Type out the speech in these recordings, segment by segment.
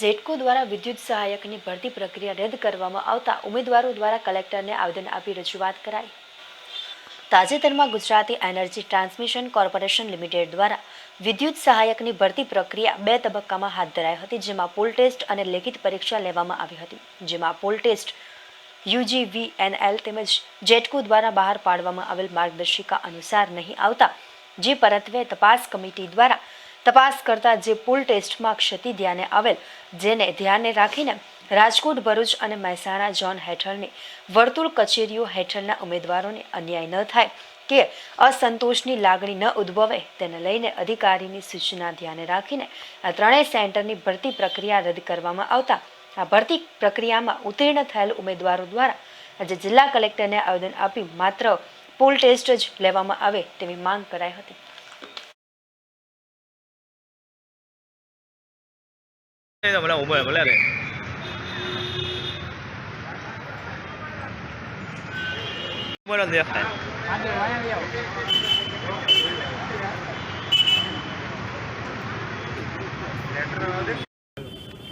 જેટકો દ્વારા વિદ્યુત સહાયકની ભરતી પ્રક્રિયા રદ કરવામાં આવતા ઉમેદવારો દ્વારા કલેક્ટરને આવેદન આપી રજૂઆત કરાઈ. તાજેતરમાં Gujarati energy transmission corporation limited દ્વારા વિદ્યુત સહાયકની ભરતી પ્રક્રિયા બે તબક્કામાં હાથ ધરાઈ હતી, જેમાં પોલ ટેસ્ટ અને લેખિત પરીક્ષા લેવામાં આવી હતી. જેમાં પોલ ટેસ્ટ, યુજીવીએનએલ તેમજ જેટકો દ્વારા બહાર પાડવામાં આવેલ માર્ગદર્શિકા અનુસાર નહીં આવતા, જે પરત્વે તપાસ કમિટી દ્વારા તપાસ કરતા જે પુલ ટેસ્ટમાં ક્ષતિ ધ્યાને આવેલ, જેને ધ્યાને રાખીને રાજકોટ, ભરૂચ અને મહેસાણા ઝોન હેઠળની વર્તુળ કચેરીઓ હેઠળના ઉમેદવારોને અન્યાય ન થાય કે અસંતોષની લાગણી ન ઉદ્ભવે તેને લઈને અધિકારીની સૂચના ધ્યાને રાખીને આ ત્રણેય સેન્ટરની ભરતી પ્રક્રિયા રદ કરવામાં આવતા, આ ભરતી પ્રક્રિયામાં ઉત્તીર્ણ થયેલ ઉમેદવારો દ્વારા આજે જિલ્લા કલેક્ટરને આવેદન આપી માત્ર પુલ ટેસ્ટ જ લેવામાં આવે તેવી માંગ કરાઈ હતી.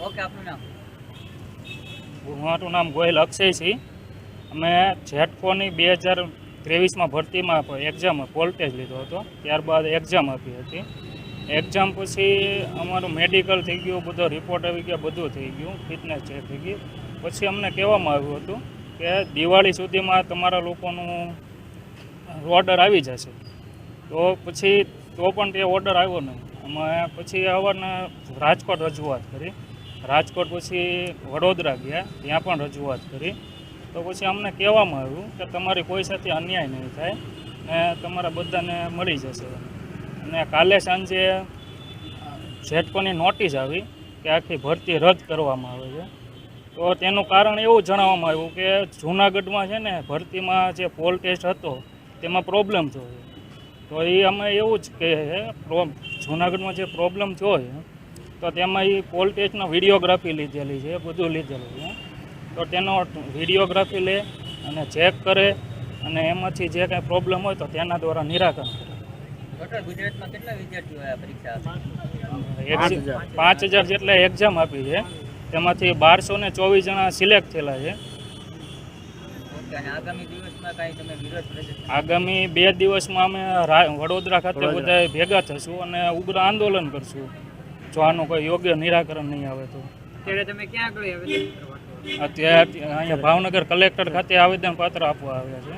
ઓકે આપનું નામ મારું નામ ગોયલ અક્ષય છે. અમે જેટકોની બે હજાર ત્રેવીસમાં ભરતીમાં એક્ઝામ પોલ લીધો હતો. ત્યારબાદ એક્ઝામ આપી હતી. એક્ઝામ પછી અમારું મેડિકલ થઈ ગયું, બધો રિપોર્ટ આવી ગયા, બધું થઈ ગયું ફિટનેસ ચેક થઈ ગયું પછી અમને કહેવામાં આવ્યું હતું કે દિવાળી સુધીમાં તમારા લોકોનું ઓર્ડર આવી જશે. તો પછી તો પણ તે ઓર્ડર આવ્યો નહીં. અમે પછી આવવાને રાજકોટ રજૂઆત કરી. રાજકોટ પછી વડોદરા ગયા, ત્યાં પણ રજૂઆત કરી. તો પછી અમને કહેવામાં આવ્યું કે તમારી કોઈ સાથે અન્યાય નહીં થાય ને તમારા બધાને મળી જશે. અને કાલે સાંજે જેટકોની નોટિસ આવી કે આખી ભરતી રદ કરવામાં આવે છે. તો તેનું કારણ એવું જણાવવામાં આવ્યું કે જૂનાગઢમાં છે ને ભરતીમાં જે પોલ ટેસ્ટ હતો, તેમાં પ્રોબ્લેમ થયો તો એ અમે એવું જ કહે છે જૂનાગઢમાં જે પ્રોબ્લેમ છે, તો તેમાં એ પોલ ટેસ્ટનો વિડીયોગ્રાફી લીધેલી છે, બધું લીધેલું છે. તો તેનો વિડીયોગ્રાફી લે અને ચેક કરે અને એમાંથી જે કાંઈ પ્રોબ્લેમ હોય તો તેના દ્વારા નિરાકરણ કરે. ટોટલ ગુજરાતમાં કેટલા વિદ્યાર્થીઓએ આ પરીક્ષા પાંચ હજાર. જેટલા એક્ઝામ આપી છે. તેમાંથી બારસો ને ચોવીસ જણા સિલેક્ટ થયેલા છે. આગામી દિવસમાં કાંઈ તમે વિરોધ પ્રદર્શન આગામી બે દિવસમાં અમે વડોદરા ખાતે બધા ભેગા થશું અને ઉગ્ર આંદોલન કરશું. જો આનું કોઈ યોગ્ય નિરાકરણ નહીં આવે તો. અત્યારે તમે ક્યાં આગળ આવેદન કરવા છો? અત્યારે અહીંયા ભાવનગર કલેક્ટર ખાતે આવેદન પત્ર આપવા આવ્યા છે.